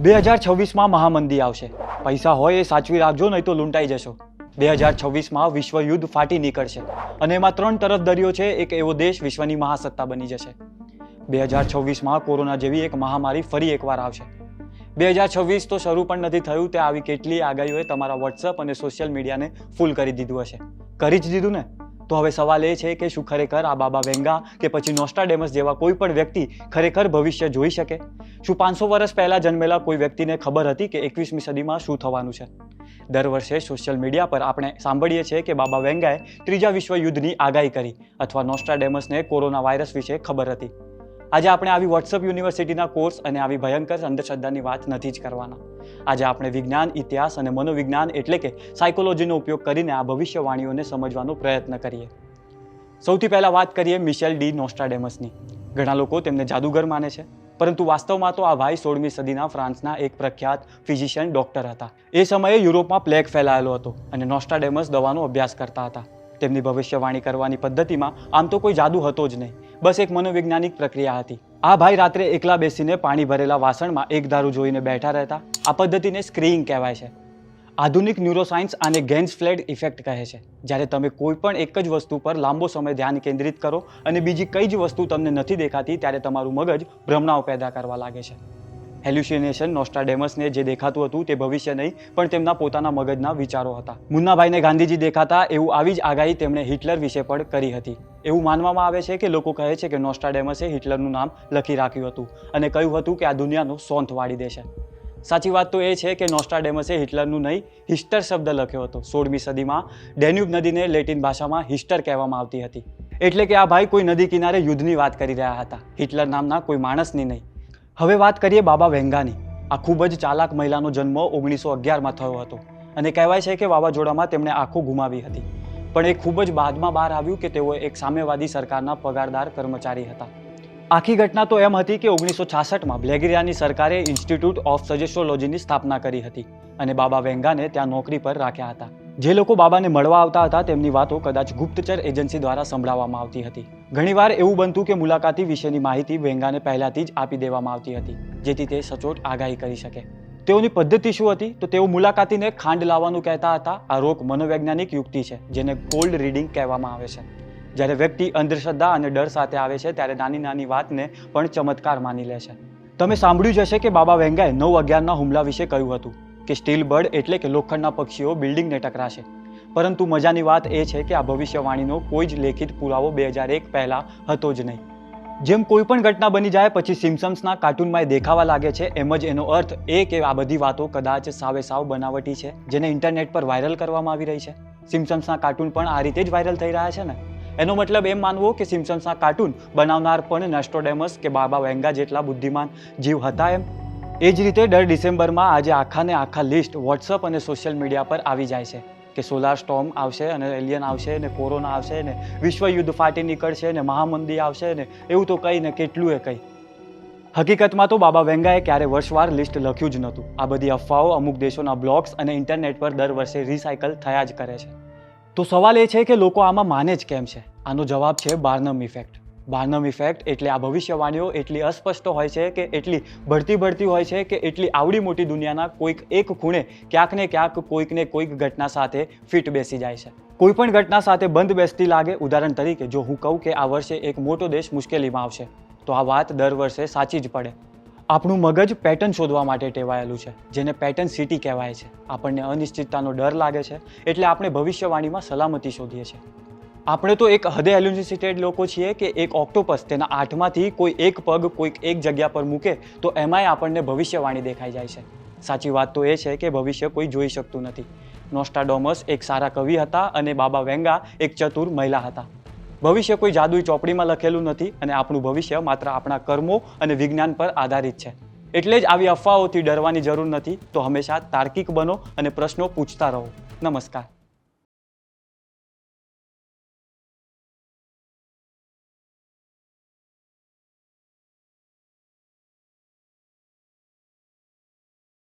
બે હજાર છવ્વીસમાં મહામંદી આવશે. પૈસા હોય એ સાચવી રાખજો, નહીં તો લૂંટાઈ જશો. બે હજાર છવ્વીસમાં વિશ્વ યુદ્ધ ફાટી નીકળશે. અને એમાં ત્રણ તરફ દરિયો છે, એક એવો દેશ વિશ્વની મહાસત્તા બની જશે. બે હજાર છવ્વીસમાં કોરોના જેવી એક મહામારી ફરી એકવાર આવશે. બે હજાર છવ્વીસ તો શરૂ પણ નથી થયું, તે આવી કેટલી આગાહીઓએ તમારા વોટ્સઅપ અને સોશિયલ મીડિયાને ફૂલ કરી દીધું હશે. કરી જ દીધું ને? તો હવે સવાલ એ છે કે શું ખરેખર આ બાબા વેંગા કે પછી નોસ્ટાડેમસ જેવા કોઈ પણ વ્યક્તિ ખરેખર ભવિષ્ય જોઈ શકે? શું પાંચસો વર્ષ પહેલાં જન્મેલા કોઈ વ્યક્તિને ખબર હતી કે એકવીસમી સદીમાં શું થવાનું છે? દર વર્ષે સોશિયલ મીડિયા પર આપણે સાંભળીએ છીએ કે બાબા વેંગાએ ત્રીજા વિશ્વ યુદ્ધની આગાહી કરી, અથવા નોસ્ટાડેમસને કોરોના વાયરસ વિશે ખબર હતી. આજે આપણે આવી વોટ્સઅપ યુનિવર્સિટીના કોર્સ અને આવી ભયંકર અંધશ્રદ્ધાની વાત નથી જ કરવાના. આજે આપણે વિજ્ઞાન, ઇતિહાસ અને મનોવિજ્ઞાન એટલે કે સાયકોલોજીનો ઉપયોગ કરીને આ ભવિષ્યવાણીઓને સમજવાનો પ્રયત્ન કરીએ. સૌથી પહેલાં વાત કરીએ મિશેલ ડી નોસ્ટાડેમસની. ઘણા લોકો તેમને જાદુગર માને છે, પરંતુ વાસ્તવમાં તો આ ભાઈ સોળમી સદીના ફ્રાન્સના એક પ્રખ્યાત ફિઝિશિયન ડોક્ટર હતા. એ સમયે યુરોપમાં પ્લેગ ફેલાયેલો હતો અને નોસ્ટાડેમસ દવાનો અભ્યાસ કરતા હતા. તેમની ભવિષ્યવાણી કરવાની પદ્ધતિમાં આમ તો કોઈ જાદુ હતો જ નહીં. બસ એક મનોવૈજ્ઞાનિક પ્રક્રિયા હતી. આ ભાઈ રાત્રે એકલા બેસીને પાણી ભરેલા વાસણમાં એક દારૂ જોઈને બેઠા રહેતા. આ પદ્ધતિને સ્ક્રીઇંગ કહેવાય છે. આધુનિક ન્યુરોસાયન્સ આને ગેન્સ ફ્લેડ ઇફેક્ટ કહે છે. જ્યારે તમે કોઈ પણ એક જ વસ્તુ પર લાંબો સમય ધ્યાન કેન્દ્રિત કરો અને બીજી કઈ જ વસ્તુ તમને નથી દેખાતી, ત્યારે તમારું મગજ ભ્રમણાઓ પેદા કરવા લાગે છે. હેલ્યુસિનેશન નોસ્ટાડેમસને જે દેખાતું હતું તે ભવિષ્ય નહીં, પણ તેમના પોતાના મગજના વિચારો હતા. મુન્નાભાઈને ગાંધીજી દેખાતા એવું આવી જ આગાહી તેમણે હિટલર વિશે પણ કરી હતી. એવું માનવામાં આવે છે કે લોકો કહે છે કે નોસ્ટાડેમસે હિટલરનું નામ લખી રાખ્યું હતું અને કહ્યું હતું કે આ દુનિયાનો સોંથ વાળી દેશે સાચી વાત તો એ છે કે નોસ્ટાડેમસે હિટલરનું નહીં, હિસ્ટર શબ્દ લખ્યો હતો. સોળમી સદીમાં ડેન્યુબ નદીને લેટિન ભાષામાં હિસ્ટર કહેવામાં આવતી હતી. એટલે કે આ ભાઈ કોઈ નદી કિનારે યુદ્ધની વાત કરી રહ્યા હતા. હિટલર નામના કોઈ માણસની નહીં. હવે વાત કરીએ બાબા વેંગાની. આ ખૂબ જ ચાલાક મહિલાનો જન્મ ઓગણીસો અગિયારમાં થયો હતો અને કહેવાય છે કે વાવાઝોડામાં તેમણે આંખો ગુમાવી હતી. પણ એ ખૂબ જ બાદમાં બહાર આવ્યું કે તેઓ એક સામ્યવાદી સરકારના પગારદાર કર્મચારી હતા. આખી ઘટના તો એમ હતી કે ઓગણીસો છાસઠમાં બ્લેગેરિયાની સરકારે ઇન્સ્ટિટ્યૂટ ઓફ સજેસ્ટ્રોલોજીની સ્થાપના કરી હતી અને બાબા વેંગાને ત્યાં નોકરી પર રાખ્યા હતા. જે લોકો બાબાને મળવા આવતા હતા, તેમની વાતો કદાચ ગુપ્તચર એજન્સી દ્વારા સંભળાવવામાં આવતી હતી. ઘણીવાર એવું બનતું કે મુલાકાતી વિશેની માહિતી વેંગાને પહેલાથી જ આપી દેવામાં આવતી હતી, જેથી તે સચોટ આગાહી કરી શકે. તેઓની પદ્ધતિ શું હતી? તો તેઓ મુલાકાતીને ખાંડ લાવવાનું કહેતા હતા. આ રોગ મનોવૈજ્ઞાનિક યુક્તિ છે, જેને કોલ્ડ રીડિંગ કહેવામાં આવે છે. જ્યારે વ્યક્તિ અંધશ્રદ્ધા અને ડર સાથે આવે છે, ત્યારે નાની નાની વાતને પણ ચમત્કાર માની લે છે. તમે સાંભળ્યું જ હશે કે બાબા વેંગાએ નવ અગિયારના હુમલા વિશે કહ્યું હતું. કે સ્ટીલ બર્ડ એટલે કે લોખંડના પક્ષીઓ બિલ્ડિંગને ટકરાશે. પરંતુ મજાની વાત એ છે કે આ ભવિષ્યવાણીનો કોઈ જ લેખિત પુરાવો બે હજાર એક પહેલાં હતો જ નહીં. જેમ કોઈ પણ ઘટના બની જાય, પછી સિમ્સમ્સના કાર્ટૂનમાં એ દેખાવા લાગે છે, એમ જ એનો અર્થ એ કે આ બધી વાતો કદાચ સાવે સાવ બનાવટી છે, જેને ઇન્ટરનેટ પર વાયરલ કરવામાં આવી રહી છે. સિમ્સમ્સના કાર્ટૂન પણ આ રીતે જ વાયરલ થઈ રહ્યા છે ને? એનો મતલબ એમ માનવો કે સિમ્સમ્સના કાર્ટૂન બનાવનાર પણ નેસ્ટોડેમસ કે બાબા વેંગા જેટલા બુદ્ધિમાન જીવ હતા એમ? એ જ રીતે દર ડિસેમ્બરમાં આજે આખાને આખા લિસ્ટ વોટ્સઅપ અને સોશિયલ મીડિયા પર આવી જાય છે કે સોલાર સ્ટોર્મ આવશે અને એલિયન આવશે ને કોરોના આવશે ને વિશ્વ યુદ્ધ ફાટી નીકળશે ને મહામંદી આવશે ને એવું તો કંઈ ને કેટલું એ કંઈ. હકીકતમાં તો બાબા વેંગાએ ક્યારે વર્ષવાર લિસ્ટ લખ્યું જ નહોતું. આ બધી અફવાઓ અમુક દેશોના બ્લોગ્સ અને ઇન્ટરનેટ પર દર વર્ષે રિસાયકલ થયા જ કરે છે. તો સવાલ એ છે કે લોકો આમાં માને જ કેમ છે? આનો જવાબ છે બાર્નમ ઇફેક્ટ. બાર્નમ ઇફેક્ટ એટલે આ ભવિષ્યવાણીઓ એટલી અસ્પષ્ટ હોય છે કે એટલી ભળતી ભળતી હોય છે કે એટલી આવડી મોટી દુનિયાના કોઈક એક ખૂણે ક્યાંક ને ક્યાંક કોઈક ને કોઈક ઘટના સાથે ફિટ બેસી જાય છે. કોઈ પણ ઘટના સાથે બંધ બેસતી લાગે. ઉદાહરણ તરીકે, જો હું કહું કે આ વર્ષે એક મોટો દેશ મુશ્કેલીમાં આવશે, તો આ વાત દર વર્ષે સાચી જ પડે. આપણું મગજ પેટર્ન શોધવા માટે ટેવાયેલું છે, જેને પેટર્ન સિટી કહેવાય છે. આપણને અનિશ્ચિતતાનો ડર લાગે છે, એટલે આપણે ભવિષ્યવાણીમાં સલામતી શોધીએ છીએ. આપણે તો એક હદે એલ્યુસિટેડ લોકો છીએ કે એક ઓક્ટોપસ તેના આઠમાંથી કોઈ એક પગ કોઈક એક જગ્યા પર મૂકે તો એમાંય આપણને ભવિષ્યવાણી દેખાઈ જાય છે. સાચી વાત તો એ છે કે ભવિષ્ય કોઈ જોઈ શકતું નથી. નોસ્ટાડોમસ એક સારા કવિ હતા અને બાબા વેંગા એક ચતુર મહિલા હતા. ભવિષ્ય કોઈ જાદુઈ ચોપડીમાં લખેલું નથી અને આપણું ભવિષ્ય માત્ર આપણા કર્મો અને વિજ્ઞાન પર આધારિત છે. એટલે જ આવી અફવાઓથી ડરવાની જરૂર નથી. તો હંમેશા તાર્કિક બનો અને પ્રશ્નો પૂછતા રહો. નમસ્કાર.